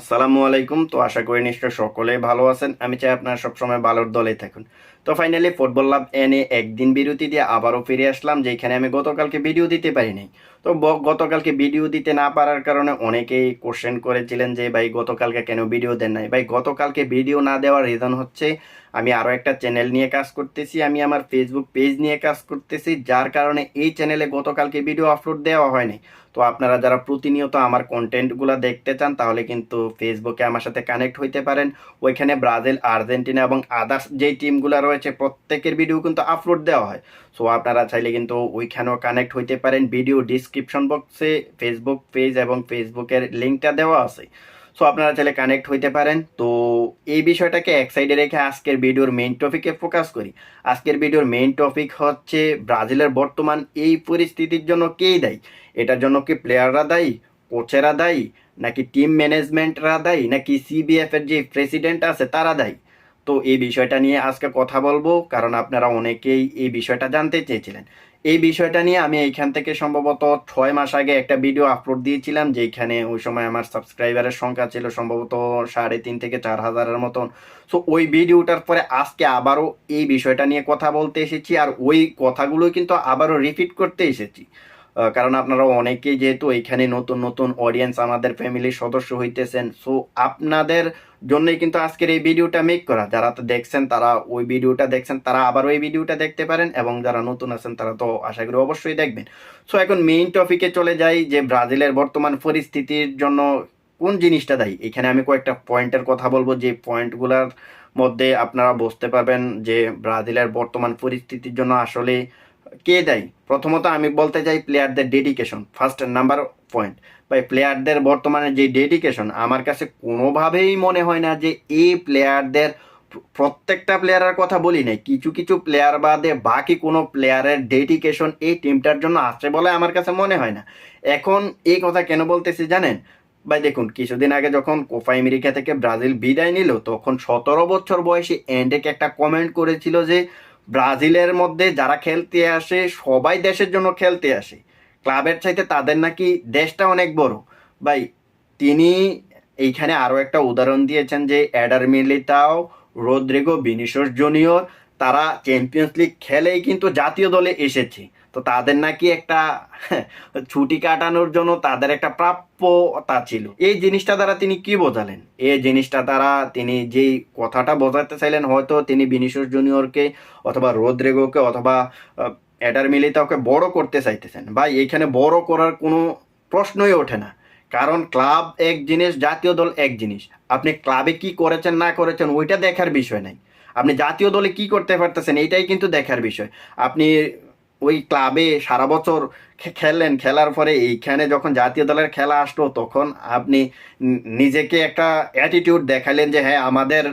আসসালামু আলাইকুম। তো আশা করি নিশ্চয় সকলে ভালো আছেন। আমি চাই আপনারা সবসময় ভালোর দলেই থাকুন। তো ফাইনালি ফুটবল লাভ এনে একদিন বিরতি দিয়ে আবারও ফিরে আসলাম, যেখানে আমি গতকালকে ভিডিও দিতে পারিনি। তো গতকালকে ভিডিও দিতে না পারার কারণে অনেকেই কোশ্চেন করেছিলেন যে, ভাই, গতকালকে কেন ভিডিও দেন নাই? ভাই, গতকালকে ভিডিও না দেওয়ার রিজন হচ্ছে আমি আরও একটা চ্যানেল নিয়ে কাজ করতেছি, আমি আমার ফেসবুক পেজ নিয়ে কাজ করতেছি, যার কারণে এই চ্যানেলে গতকালকে ভিডিও আপলোড দেওয়া হয়নি। তো আপনারা যারা প্রতিনিয়ত আমার কন্টেন্টগুলো দেখতে চান, তাহলে কিন্তু ফেসবুকে আমার সাথে কানেক্ট হইতে পারেন। ওইখানে ব্রাজিল, আর্জেন্টিনা এবং আদার্স যেই টিমগুলো রয়েছে, প্রত্যেকের ভিডিও কিন্তু আপলোড দেওয়া হয়। সো আপনারা চাইলে কিন্তু ওইখানেও কানেক্ট হইতে পারেন। ভিডিও ডিসক্রিপশন বক্সে ফেসবুক পেজ এবং ফেসবুকের লিঙ্কটা দেওয়া আছে। সো আপনারা চাইলে কানেক্ট হইতে পারেন। তো, এই বিষয়টাকে এক সাইডে রেখে আজকের ভিডিওর মেইন টপিকে ফোকাস করি। আজকের ভিডিওর মেইন টপিক হচ্ছে ব্রাজিলের বর্তমান এই পরিস্থিতির জন্য কেই দায়ী? এটার জন্য কি প্লেয়াররা দায়ী? কোচেরা দায়ী? নাকি টিম ম্যানেজমেন্টরা দায়ী? নাকি সিবিএফ এর যে প্রেসিডেন্ট আছে, তারা দায়ী? তো এই বিষয়টা নিয়ে আজকে কথা বলব, কারণ আপনারা অনেকেই এই বিষয়টা জানতে চেয়েছিলেন। এই বিষয়টা নিয়ে আমি এইখান থেকে সম্ভবত ছয় মাস আগে একটা ভিডিও আপলোড দিয়েছিলাম যেখানে ওই সময় আমার সাবস্ক্রাইবারের সংখ্যা ছিল সম্ভবত সাড়ে তিন থেকে চার হাজারের মতন। সো ওই ভিডিওটার পরে আজকে আবারও এই বিষয়টা নিয়ে কথা বলতে এসেছি, আর ওই কথাগুলো কিন্তু আবারও রিপিট করতে এসেছি। কারণ আপনারা অনেকেই যেহেতু এইখানে নতুন নতুন অডিয়েন্স আমাদের ফ্যামিলির সদস্য হইতেছেন সো আপনাদের জন্যই কিন্তু আজকের এই ভিডিওটা মেক করা। যারা তো দেখছেন, তারা ওই ভিডিওটা দেখছেন, তারা আবার ওই ভিডিওটা দেখতে পারেন এবং যারা নতুন আছেন, তারা তো আশা করি অবশ্যই দেখবেন। সো এখন মেইন টপিকে চলে যাই যে ব্রাজিলের বর্তমান পরিস্থিতির জন্য কোন জিনিসটা দায়ী? এখানে আমি কয়েকটা পয়েন্টের কথা বলব, যে পয়েন্টগুলোর মধ্যে আপনারা বুঝতে পারবেন যে ব্রাজিলের বর্তমান পরিস্থিতির জন্য আসলে কে দেয়? প্রথমত আমি বলতে চাই প্লেয়ারদের ডেডিকেশন ফার্স্ট নাম্বার পয়েন্ট ভাই, প্লেয়ারদের বর্তমানে যে ডেডিকেশন আমার কাছে কোনোভাবেই মনে হয় না যে এই প্লেয়ারদের প্রত্যেকটা প্লেয়ারের কথা বলি নাই। কিছু কিছু প্লেয়ার বাদে বাকি কোনো প্লেয়ারের ডেডিকেশন এই টিমটার জন্য আছে বলে আমার কাছে মনে হয় না। এখন এই কথা কেন বলতেছি জানেন? ভাই, দেখুন, কিছুদিন আগে যখন কোপা আমেরিকা থেকে ব্রাজিল বিদায় নিল, তখন সতেরো বছর বয়সী এন্ডেক একটা কমেন্ট করেছিল যে ব্রাজিলের মধ্যে যারা খেলতে আসে, সবাই দেশের জন্য খেলতে আসে। ক্লাবের চাইতে তাদের নাকি দেশটা অনেক বড়। ভাই, তিনি এইখানে আরও একটা উদাহরণ দিয়েছেন যে, অ্যাডার মিলিতাও, রোদ্রিগো বিনিশোর জুনিয়র তারা চ্যাম্পিয়ন্স লিগ খেলেই কিন্তু জাতীয় দলে এসেছে। তো তাদের নাকি একটা ছুটি কাটানোর জন্য তাদের একটা প্রাপ্যতা ছিল। এই জিনিসটা দ্বারা তিনি কি বোঝালেন? এই জিনিসটা দ্বারা তিনি যেই কথাটা বোঝাতে চাইলেন হয়তো তিনি বিনিশোস জুনিয়রকে অথবা রোদ্রেগোকে অথবা আহ, এডার মিলিতাওকে বড় করতে চাইতেছেন। ভাই এখানে বড় করার কোনো প্রশ্নই ওঠে না। কারণ ক্লাব এক জিনিস জাতীয় দল এক জিনিস। আপনি ক্লাবে কি করেছেন না করেছেন ওইটা দেখার বিষয় নাই। আপনি জাতীয় দলে কি করতে পারতেছেন এটাই কিন্তু দেখার বিষয়। আপনি ওই ক্লাবে সারা বছর খেললেন, খেলার পরে এইখানে যখন জাতীয় দলের খেলা আসলো, তখন আপনি নিজেকে একটা অ্যাটিটিউড দেখালেন যে হ্যাঁ আমাদের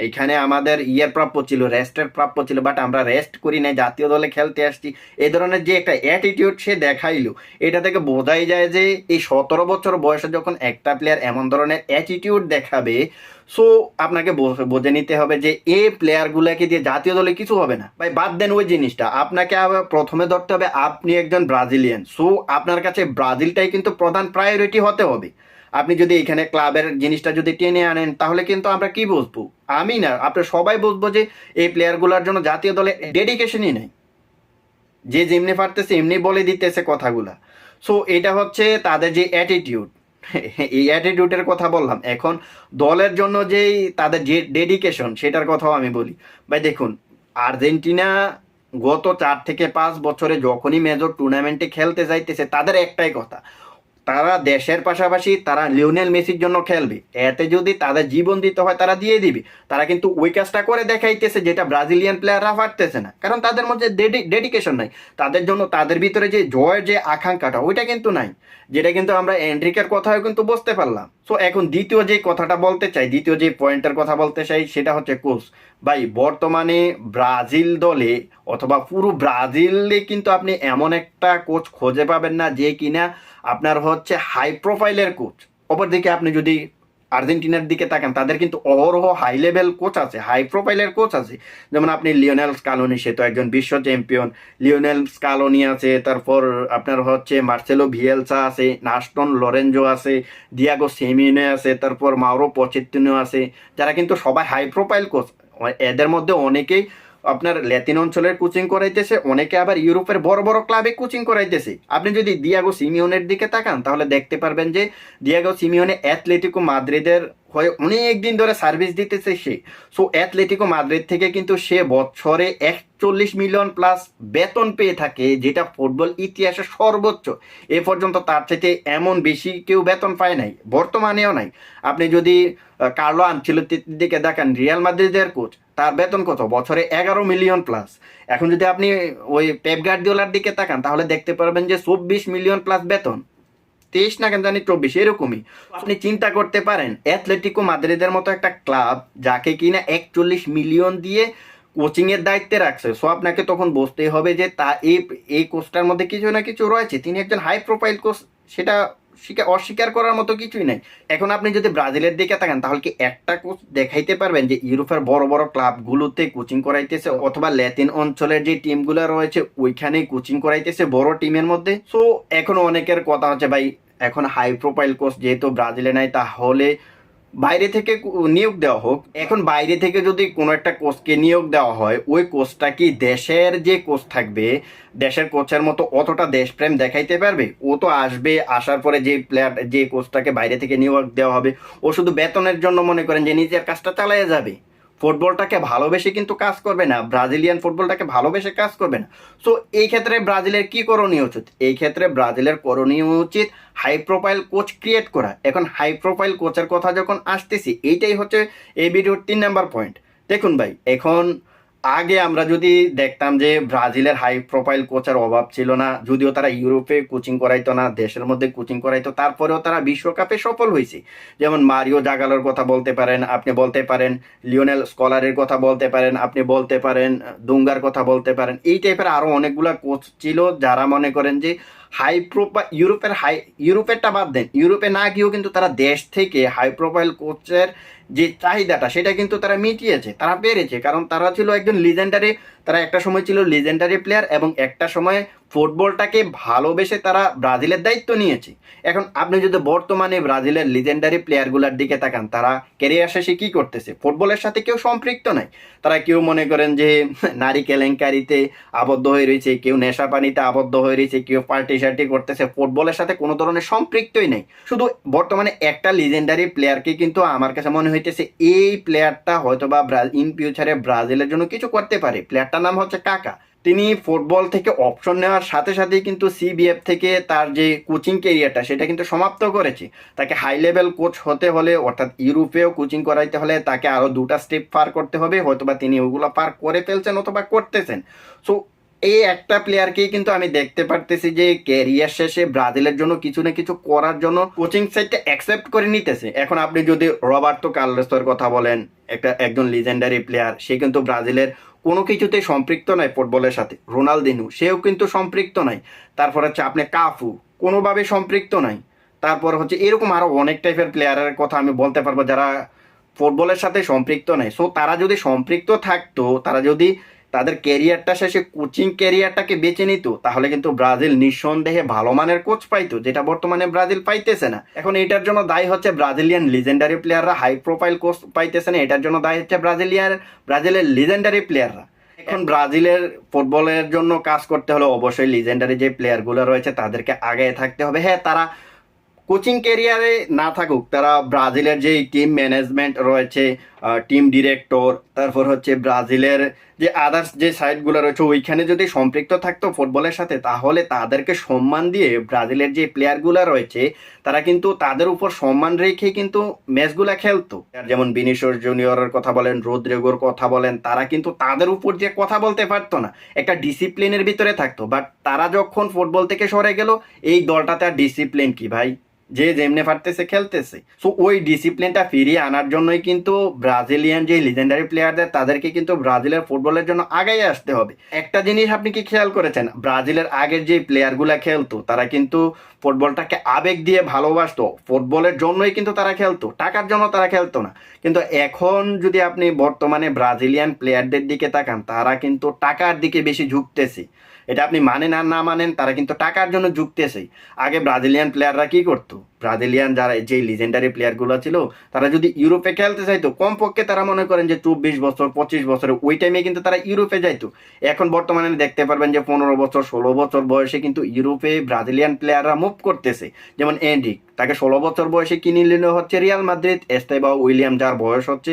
এইখানে আমাদের ইয়ের প্রাপ্য ছিল রেস্টের প্রাপ্য ছিল বাট আমরা রেস্ট করি না জাতীয় দলে খেলতে আসছি। এই ধরনের যে একটা অ্যাটিটিউড সে দেখাইলো, এটা থেকে বোঝাই যায় যে এই সতেরো বছর বয়সে যখন একটা প্লেয়ার এমন ধরনের অ্যাটিটিউড দেখাবে সো আপনাকে বোঝ- নিতে হবে যে এই প্লেয়ারগুলোকে দিয়ে জাতীয় দলে কিছু হবে না। ভাই, বাদ দেন ওই জিনিসটা, আপনাকে প্রথমে ধরতে হবে আপনি একজন ব্রাজিলিয়ান সো আপনার কাছে ব্রাজিলটাই কিন্তু প্রধান প্রায়োরিটি হতে হবে। আপনি যদি এখানে ক্লাবের জিনিসটা যদি টেনে আনেন, তাহলে কিন্তু আমরা কি বুঝব? আমি না আপনি সবাই বুঝব যে এই প্লেয়ারগুলোর জন্য জাতীয় দলে ডেডিকেশনই নেই। যে যেমনি পারতেছে, এমনি বলে দিতেছে কথাগুলা। সো এটা হচ্ছে তাদের যে অ্যাটিটিউড এই অ্যাটিটিউডের কথা বললাম। এখন দলের জন্য যেই তাদের যে ডেডিকেশন সেটার কথাও আমি বলি। ভাই, দেখুন, আর্জেন্টিনা গত চার থেকে পাঁচ বছরে যখনই মেজর টুর্নামেন্টে খেলতে যাইতেছে, তাদের একটাই কথা। তারা দেশের পাশাপাশি তারা লিওনেল মেসির জন্য খেলবে। এতে যদি তাদের জীবন দিতে হয়, তারা দিয়ে দিবে। তারা কিন্তু ওই কাজটা করে দেখাইতেছে যেটা ব্রাজিলিয়ান প্লেয়াররা পারতেছে না। কারণ তাদের মধ্যে ডেডিকেশন নাই। তাদের জন্য তাদের ভিতরে যে জয়ের যে আকাঙ্ক্ষাটা, ওইটা কিন্তু নাই। যেটা কিন্তু আমরা এন্ড্রিকের কথাও কিন্তু বুঝতে পারলাম। সো এখন দ্বিতীয় যে কথাটা বলতে চাই, দ্বিতীয় যে পয়েন্টের কথা বলতে চাই, সেটা হচ্ছে কোচ। ভাই, বর্তমানে ব্রাজিল দলে অথবা পুরো ব্রাজিলে কিন্তু আপনি এমন একটা কোচ খুঁজে পাবেন না যে কিনা আপনার হচ্ছে হাই প্রোফাইলের কোচ অপরদিকে আপনি যদি আর্জেন্টিনার দিকে তাকান, তাদের কিন্তু অহরহ হাই লেভেল কোচ আছে হাই প্রোফাইলের কোচ আছে। যেমন আপনি লিওনেল স্কালোনি, সে তো একজন বিশ্ব চ্যাম্পিয়ন লিওনেল স্কালোনি আছে, তারপর আপনার হচ্ছে মার্সেলো ভিয়েলসা আছে, নাস্টন লরেঞ্জো আছে, দিয়াগো সেমিনে আছে, তারপর মাউরো পচেত্তিনো আছে। যারা কিন্তু সবাই হাই প্রোফাইল কোচ এদের মধ্যে অনেকেই আপনার ল্যাতিন অঞ্চলের কোচিং করাইতেছে, অনেকে আবার ইউরোপের বড় বড় ক্লাবে কোচিং করাইতেছে। আপনি যদি দিয়াগো সিমিওনের দিকে তাকান, তাহলে দেখতে পারবেন যে দিয়াগো সিমিওনে অ্যাথলেটিকো মাদ্রিদের হয়ে অনেক দিন ধরে সার্ভিস দিতেছে সে। সো, অ্যাথলেটিকো মাদ্রিদ থেকে কিন্তু সে বছরে একচল্লিশ মিলিয়ন প্লাস বেতন পেয়ে থাকে, যেটা ফুটবল ইতিহাসে সর্বোচ্চ। এ পর্যন্ত তার চাইতে এমন বেশি কেউ বেতন পায় নাই, বর্তমানেও নাই। আপনি যদি কার্লো আনচিলতির দিকে দেখেন, রিয়াল মাদ্রিদের কোচ তার বেতন কত? বছরে এগারো মিলিয়ন প্লাস এখন যদি আপনি ওই পেপ গার্দিওলার দিকে তাকান, তাহলে দেখতে পারবেন যে চব্বিশ মিলিয়ন প্লাস বেতন। তেইশ না কেন জানি চব্বিশ, এরকমই। আপনি চিন্তা করতে পারেন অ্যাথলেটিকো মাদ্রিদের মতো একটা ক্লাব যাকে কিনা একচল্লিশ মিলিয়ন দিয়ে কোচিংয়ের দায়িত্বে রাখছে। সো আপনাকে তখন বুঝতেই হবে যে তা, এই এই কোচটার মধ্যে কিছু না কিছু রয়েছে। তিনি একজন হাই প্রোফাইল কোচ সেটা স্বীকার অস্বীকার করার মতো কিছুই নাই। এখন আপনি যদি ব্রাজিলের দিকে থাকেন তাহলে কি একটা কোচ দেখাইতে পারবেন যে ইউরোপের বড় বড় ক্লাবগুলোতে কোচিং করাইতেছে অথবা ল্যাতিন অঞ্চলের যে টিমগুলো রয়েছে ওইখানে কোচিং করাইতেছে বড় টিমের মধ্যে? সো এখন অনেকের কথা হচ্ছে, ভাই, এখন হাই প্রোফাইল কোচ যেহেতু ব্রাজিলে নাই, তাহলে বাইরে থেকে নিয়োগ দেওয়া হোক, এখন বাইরে থেকে যদি কোনো একটা কোচকে নিয়োগ দেওয়া হয়, ওই কোচটা কি দেশের যে কোচ থাকবে, দেশের কোচের মতো অতটা দেশপ্রেম দেখাইতে পারবে? ও তো আসবে, আসার পরে যে প্লেয়ার যে কোচটাকে বাইরে থেকে নিয়োগ দেওয়া হবে, ও শুধু বেতনের জন্য মনে করেন যে নিজের কাজটা চালাইয়া যাবে। ফুটবলটাকে ভালোবেসে কিন্তু কাজ করবে না, ব্রাজিলিয়ান ফুটবলটাকে ভালোবেসে কাজ করবে না। সো এই ক্ষেত্রে ব্রাজিলের কি করণীয় উচিত? এই ক্ষেত্রে ব্রাজিলের করণীয় উচিত হাই প্রোফাইল কোচ ক্রিয়েট করা। এখন হাই প্রোফাইল কোচের কথা যখন আসতেছি, এইটাই হচ্ছে এই ভিডিওর তিন নাম্বার পয়েন্ট দেখুন ভাই, এখন আগে আমরা যদি দেখতাম যে ব্রাজিলের হাই প্রোফাইল কোচের অভাব ছিল না, যদিও তারা ইউরোপে কোচিং করাইতো না, দেশের মধ্যে কোচিং করাইতো, তারপরেও তারা বিশ্বকাপে সফল হয়েছে যেমন মারিও জাগালোর কথা বলতে পারেন, আপনি বলতে পারেন, লিওনেল স্কলারের কথা বলতে পারেন, আপনি বলতে পারেন, দুঙ্গার কথা বলতে পারেন। এই টাইপের আরও অনেকগুলা কোচ ছিল যারা মনে করেন যে হাই প্রোফাইল ইউরোপের হাই ইউরোপেরটা বাদ দেন, ইউরোপে না গিয়েও কিন্তু তারা দেশ থেকে হাই প্রোফাইল কোচের যে চাহিদাটা সেটা কিন্তু তারা মিটিয়েছে তারা পেরেছে। কারণ তারা ছিল একজন লিজেন্ডারি তারা একটা সময় ছিল লিজেন্ডারি প্লেয়ার এবং একটা সময় ফুটবলটাকে ভালোবেসে তারা ব্রাজিলের দায়িত্ব নিয়েছে। এখন আপনি যদি বর্তমানে ব্রাজিলের লিজেন্ডারি প্লেয়ারগুলোর দিকে তাকান, তারা ক্যারিয়ার শেষে কী করতেছে? ফুটবলের সাথে কেউ সম্পৃক্ত নাই। তারা কেউ মনে করেন যে নারী কেলেঙ্কারিতে আবদ্ধ হয়ে রয়েছে, কেউ নেশা পানিতে আবদ্ধ হয়ে রয়েছে, কেউ পার্টি শার্টি করতেছে। ফুটবলের সাথে কোনো ধরনের সম্পৃক্তই নেই। শুধু বর্তমানে একটা লিজেন্ডারি প্লেয়ারকে কিন্তু আমার কাছে মনে হইতেছে, এই প্লেয়ারটা হয়তো বা ইন ফিউচারে ব্রাজিলের জন্য কিছু করতে পারে। প্লেয়ারটার নাম হচ্ছে কাকা। তিনি ফুটবল থেকে অপশন নেওয়ার সাথে সাথেই কিন্তু সিবিএফ থেকে তার যে কোচিং কেরিয়ারটা সেটা কিন্তু সমাপ্ত করেছে। তাকে হাই লেভেল কোচ হতে হলে, অর্থাৎ ইউরোপেও কোচিং করাইতে হলে তাকে আরও দুটা স্টেপ পার করতে হবে, হয়তোবা তিনি ওগুলো পার করে ফেলছেন অথবা করতেছেন। সো এই একটা প্লেয়ারকেই কিন্তু আমি দেখতে পারতেছি যে ক্যারিয়ার শেষে ব্রাজিলের জন্য কিছু না কিছু করার জন্য কোচিং সাইডটা অ্যাকসেপ্ট করে নিতেছে। এখন আপনি যদি রবার্তো কার্লোসের কথা বলেন, একটা, একজন লিজেন্ডারি প্লেয়ার সে কিন্তু ব্রাজিলের কোনো কিছুতে সম্পৃক্ত নয় ফুটবলের সাথে। রোনালদিনু সেও কিন্তু সম্পৃক্ত নয় তারপর হচ্ছে আপনি কাফু, কোনোভাবে সম্পৃক্ত নাই। তারপর হচ্ছে এরকম আরও অনেক টাইপের প্লেয়ারের কথা আমি বলতে পারব যারা ফুটবলের সাথে সম্পৃক্ত নাই। সো তারা যদি সম্পৃক্ত থাকতো, তারা যদি তাদের ক্যারিয়ারটা শেষে কোচিং ক্যারিয়ারটাকে বেছে নিত, তাহলে কিন্তু ব্রাজিল নিঃসন্দেহে ভালো মানের কোচ পাইতো, যেটা বর্তমানে ব্রাজিল পাইতেছে না। এখন এটার জন্য দায়ী হচ্ছে ব্রাজিলিয়ান লিজেন্ডারি প্লেয়াররা হাই প্রোফাইল কোচ পাইতেছে না, এটার জন্য দায়ী হচ্ছে ব্রাজিলিয়ান ব্রাজিলের লিজেন্ডারি প্লেয়াররা এখন ব্রাজিলের ফুটবলের জন্য কাজ করতে হলে অবশ্যই লিজেন্ডারি যে প্লেয়ারগুলো রয়েছে, তাদেরকে আগে থাকতে হবে। হ্যাঁ তারা কোচিং ক্যারিয়ারে না থাকুক, তারা ব্রাজিলের যে টিম ম্যানেজমেন্ট রয়েছে টিম ডিরেক্টর তারপর হচ্ছে ব্রাজিলের যে আদার্স যে সাইটগুলো রয়েছে, ওইখানে যদি সম্পৃক্ত থাকতো ফুটবলের সাথে, তাহলে তাদেরকে সম্মান দিয়ে ব্রাজিলের যে প্লেয়ারগুলো রয়েছে, তারা কিন্তু তাদের উপর সম্মান রেখে কিন্তু ম্যাচগুলো খেলতো। যেমন বিনিশোর জুনিয়রের কথা বলেন রোদ্রেগোর কথা বলেন, তারা কিন্তু তাদের উপর যে কথা বলতে পারতো না, একটা ডিসিপ্লিনের ভিতরে থাকতো। বাট তারা যখন ফুটবল থেকে সরে গেল, এই দলটাতে আর ডিসিপ্লিন কি ভাই? যে যেমনে পারতেছে খেলতেছে। সো ওই ডিসিপ্লিনটা ফিরিয়ে আনার জন্যই কিন্তু ব্রাজিলিয়ান যে লিজেন্ডারি প্লেয়ারদের তাদেরকে কিন্তু ব্রাজিলের ফুটবলের জন্য আগেই আসতে হবে। একটা জিনিস আপনি কি খেয়াল করেছেন? ব্রাজিলের আগের যে প্লেয়ারগুলা খেলতো, তারা কিন্তু ফুটবলটাকে আবেগ দিয়ে ভালোবাসতো। ফুটবলের জন্যই কিন্তু তারা খেলতো, টাকার জন্য তারা খেলতো না। কিন্তু এখন যদি আপনি বর্তমানে ব্রাজিলিয়ান প্লেয়ারদের দিকে তাকান, তারা কিন্তু টাকার দিকে বেশি ঝুঁকতেছে। এটা আপনি মানেন আর না মানেন, তারা কিন্তু টাকার জন্য ঝুঁকতেছে আগে ব্রাজিলিয়ান প্লেয়াররা কি করতো? ব্রাজিলিয়ান যারা যে লিজেন্ডারি প্লেয়ারগুলো ছিল, তারা যদি ইউরোপে খেলতে চাইতো, কমপক্ষে তারা মনে করেন যে চব্বিশ বছর, পঁচিশ বছরে ওই টাইমে কিন্তু তারা ইউরোপে যাইতো। এখন বর্তমানে দেখতে পারবেন যে পনেরো বছর, ষোলো বছর বয়সে কিন্তু ইউরোপে ব্রাজিলিয়ান প্লেয়াররা মুভ করতেছে। যেমন এন্ডিক তাকে ষোলো বছর বয়সে কিনে নিল হচ্ছে রিয়াল মাদ্রিদ এস্তেবা উইলিয়াম, যার বয়স হচ্ছে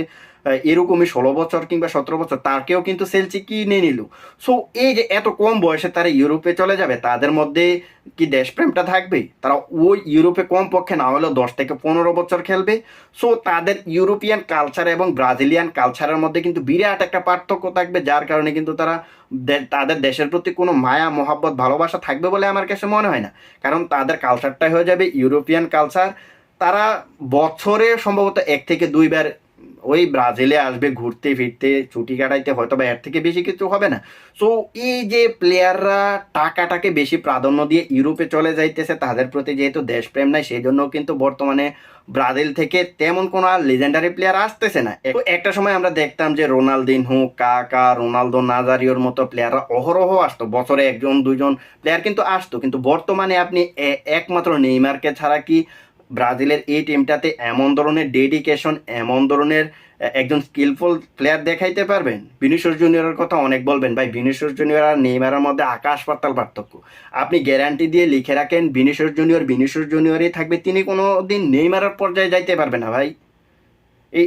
এরকমই ষোলো বছর কিংবা সতেরো বছর, তাকেও কিন্তু সেলসি কিনে নিল। সো এই যে এত কম বয়সে তারা ইউরোপে চলে যাবে, তাদের মধ্যে কি দেশপ্রেমটা থাকবে? তারা ওই ইউরোপে কম পক্ষে না হলেও দশ থেকে পনেরো বছর খেলবে। সো তাদের ইউরোপিয়ান কালচার এবং ব্রাজিলিয়ান কালচারের মধ্যে কিন্তু বিরাট একটা পার্থক্য থাকবে, যার কারণে কিন্তু তারা তাদের দেশের প্রতি কোনো মায়া, মহাব্বত, ভালোবাসা থাকবে বলে আমার কাছে মনে হয় না। কারণ তাদের কালচারটাই হয়ে যাবে ইউরোপিয়ান কালচার তারা বছরে সম্ভবত এক থেকে দুইবার ওই ব্রাজিলে আসবে ঘুরতে, ফিরতে, ছুটি কাটাইতে হয়তো বা এর থেকে বেশি কিছু হবে না। সো এই যে প্লেয়াররা টাকাটাকে বেশি প্রাধান্য দিয়ে ইউরোপে চলে যাইতেছে, তাদের প্রতি যেহেতু দেশপ্রেম নাই সেই জন্য কিন্তু বর্তমানে ব্রাজিল থেকে তেমন কোনো আর লিজেন্ডারি প্লেয়ার আসতেছে না। একটা সময় আমরা দেখতাম যে রোনালদিনহো, কাকা, রোনালদো, নাজারিওর মতো প্লেয়াররা অহরহ আসতো। বছরে একজন দুজন প্লেয়ার কিন্তু আসতো। কিন্তু বর্তমানে আপনি একমাত্র নেইমারকে ছাড়া কি ব্রাজিলের এই টিমটাতে এমন ধরনের ডেডিকেশন এমন ধরনের একজন স্কিলফুল প্লেয়ার দেখাইতে পারবেন? বিনিশোর জুনিয়রের কথা অনেক বলবেন, ভাই। বিনিশোর জুনিয়র আর নেইমারের মধ্যে আকাশ পাতাল পার্থক্য। আপনি গ্যারান্টি দিয়ে লিখে রাখেন বিনিশোর জুনিয়র বিনিশোর জুনিয়রই থাকবে। তিনি কোনো দিন নেইমারের পর্যায়ে যাইতে পারবে না, ভাই।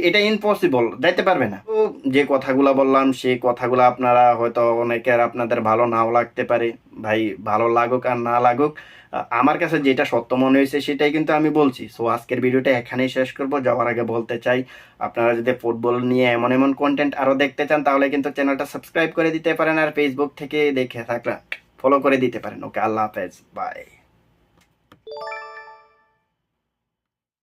এটা ইম্পসিবল যাইতে পারবে না। তো যে কথাগুলো বললাম, সেই কথাগুলো আপনারা হয়তো অনেকের আপনাদের ভালো নাও লাগতে পারে। ভাই, ভালো লাগুক আর না লাগুক আমার কাছে যেটা সত্য মনে হয়েছে সেটাই কিন্তু আমি বলছি। সো আজকের ভিডিওটা এখানেই শেষ করব। যাওয়ার আগে বলতে চাই, আপনারা যদি ফুটবল নিয়ে এমন এমন কন্টেন্ট আরও দেখতে চান, তাহলে কিন্তু চ্যানেলটা সাবস্ক্রাইব করে দিতে পারেন আর ফেসবুক থেকে দেখে থাকলে ফলো করে দিতে পারেন। ওকে আল্লাহ হাফেজ। বাই